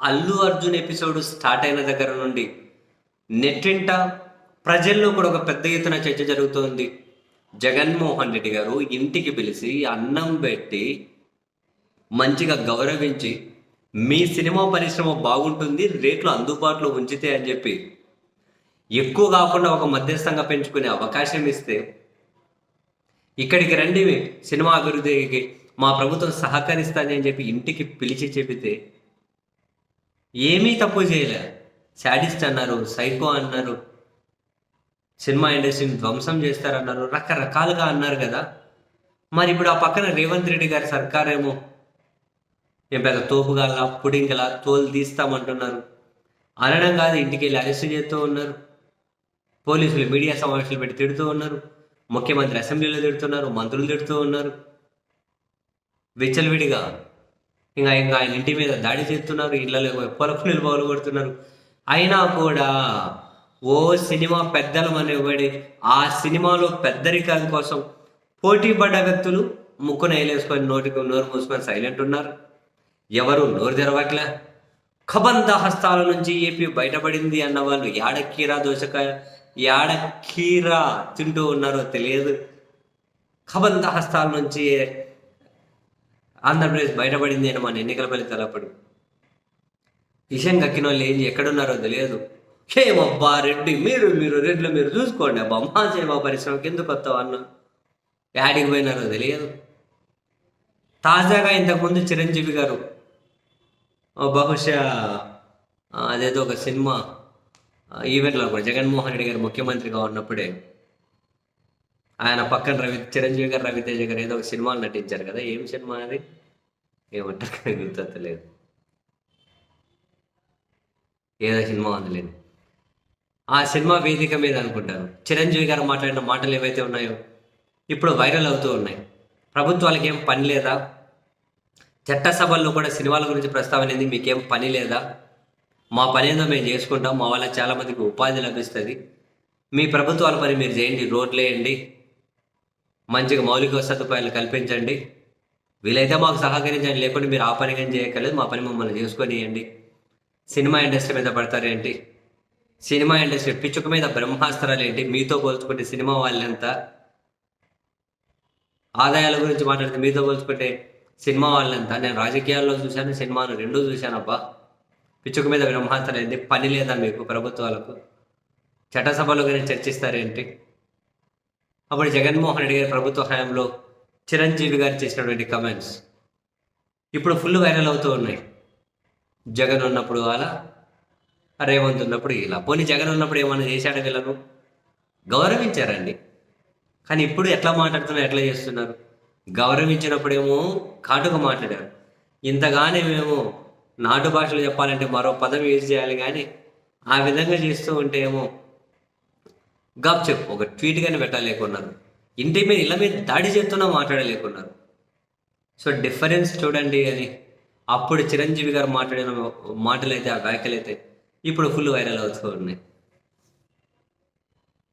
Allu Arjun episode start అయిన దగ్గర నుండి నెట్టింట ప్రజల్లో కూడా ఒక పెద్ద ఎత్తున చర్చ జరుగుతోంది. జగన్మోహన్ రెడ్డి గారు ఇంటికి పిలిచి అన్నం పెట్టి మంచిగా గౌరవించి మీ సినిమా పరిశ్రమ బాగుంటుంది రేట్లు అందుబాటులో ఉంచితే అని చెప్పి ఎక్కువ కాకుండా ఒక మధ్యస్థంగా పెంచుకునే అవకాశం ఇస్తే ఇక్కడికి రండి సినిమా అభివృద్ధికి మా ప్రభుత్వం సహకరిస్తానని చెప్పి ఇంటికి పిలిచి చెబితే ఏమీ తప్పు చేయలే. శాడిస్ట్ అన్నారు సైకో అన్నారు సినిమా ఇండస్ట్రీని ధ్వంసం చేస్తారన్నారు రకరకాలుగా అన్నారు కదా. మరి ఇప్పుడు ఆ పక్కన రేవంత్ రెడ్డి గారి సర్కారేమో ఏం పెద్ద తోపుగల పుడింగల తోలు తీస్తామంటున్నారు. అనడం కాదు ఇంటికి వెళ్ళి అరెస్ట్ చేస్తూ ఉన్నారు. పోలీసులు మీడియా సమావేశాలు పెట్టి తిడుతూ ఉన్నారు. ముఖ్యమంత్రి అసెంబ్లీలో తిడుతున్నారు మంత్రులు తిడుతూ ఉన్నారు. విచ్చలవిడిగా ఇంకా ఇంకా ఇంటి మీద దాడి చేస్తున్నారు ఇళ్ళలో పొలకు నిలువలు కొడుతున్నారు. అయినా కూడా ఓ సినిమా పెద్దలు అనేవాడి ఆ సినిమాలో పెద్దరికం కోసం పోటీ పడ్డ వ్యక్తులు ముక్కున వేలేసుకొని నోటికి నోరు మూసుకొని సైలెంట్ ఉన్నారు. ఎవరు నోరు తెరవట్లే. కబంధ హస్తాల నుంచి ఏపీ బయటపడింది అన్న వాళ్ళు యాడ కీరా దోసకాయ యాడ కీరా తింటూ ఉన్నారో తెలియదు. కబంధ హస్తాల నుంచి ఆంధ్రప్రదేశ్ బయటపడింది అని మన ఎన్నికల ఫలితాలు అప్పుడు. కిషన్ కక్కిన వాళ్ళు ఏం ఎక్కడున్నారో తెలియదు. ఏమబ్బా రెడ్డి మీరు మీరు రెడ్లు మీరు చూసుకోండి అబ్బా మా సేవా పరిశ్రమకి ఎందుకు వస్తావు అన్న? యాడికి పోయినారో తెలియదు. తాజాగా ఇంతకుముందు చిరంజీవి గారు బహుశా అదేదో ఒక సినిమా ఈవెంట్లో కూడా జగన్మోహన్ రెడ్డి గారు ముఖ్యమంత్రిగా ఉన్నప్పుడే ఆయన పక్కన రవి చిరంజీవి గారు రవితేజ గారు ఏదో ఒక సినిమాలు నటించారు కదా. ఏం సినిమా అది? ఏమంటారు? గుర్తలేదు గుర్తొత్తలేదు ఏదో సినిమా అందలేదు ఆ సినిమా వేదిక మీద అనుకుంటాను. చిరంజీవి గారు మాట్లాడిన మాటలు ఏవైతే ఉన్నాయో ఇప్పుడు వైరల్ అవుతూ ఉన్నాయి. ప్రభుత్వాలకి ఏం పని లేదా? చట్టసభల్లో కూడా సినిమాల గురించి ప్రస్తావన ఏంది? మీకేం పని లేదా? మా పని ఏదో మేము చేసుకుంటాం. మా వల్ల చాలామందికి ఉపాధి లభిస్తుంది. మీ ప్రభుత్వాల పని మీరు చేయండి. రోడ్లు వేయండి మంచిగా మౌలిక సదుపాయాలు కల్పించండి. వీలైతే మాకు సహకరించండి. లేకుంటే మీరు ఆ పని కానీ చేయక్కర్లేదు. మా పని మమ్మల్ని చేసుకొనియండి. సినిమా ఇండస్ట్రీ మీద పడతారేంటి సినిమా ఇండస్ట్రీ పిచ్చుక మీద బ్రహ్మాస్త్రాలు ఏంటి? మీతో పోల్చుకుంటే సినిమా వాళ్ళంతా? ఆదాయాల గురించి మాట్లాడితే మీతో పోల్చుకుంటే సినిమా వాళ్ళంతా? నేను రాజకీయాల్లో చూశాను సినిమాను రెండూ చూశానబ్బా పిచ్చుక మీద బ్రహ్మాస్త్రాలు ఏంటి? పని లేదా మీకు ప్రభుత్వాలకు? చట్టసభలో కానీ చర్చిస్తారేంటి? అప్పుడు జగన్మోహన్ రెడ్డి గారి ప్రభుత్వ హయాంలో చిరంజీవి గారు చేసినటువంటి కమెంట్స్ ఇప్పుడు ఫుల్ వైరల్ అవుతూ ఉన్నాయి. జగన్ ఉన్నప్పుడు అలా రేవంత్ ఉన్నప్పుడు ఇలా. పోనీ జగన్ ఉన్నప్పుడు ఏమైనా చేశాడు వీళ్ళను? గౌరవించారండి. కానీ ఇప్పుడు ఎట్లా మాట్లాడుతున్నారు ఎట్లా చేస్తున్నారు? గౌరవించినప్పుడేమో కాటుగా మాట్లాడారు. ఇంతగానే మేము నాటు భాషలో చెప్పాలంటే మరో పదం యూజ్ చేయాలి కానీ ఆ విధంగా చేస్తూ ఉంటే ఏమో గప్ చెప్పు ఒక ట్వీట్ కానీ పెట్టలేకున్నారు. ఇంటి మీద ఇళ్ళ మీద దాడి చేస్తున్నా మాట్లాడలేకున్నారు. సో డిఫరెన్స్ చూడండి అని అప్పుడు చిరంజీవి గారు మాట్లాడిన మాటలైతే ఆ వ్యాఖ్యలైతే ఇప్పుడు ఫుల్ వైరల్ అవుతూ ఉన్నాయి.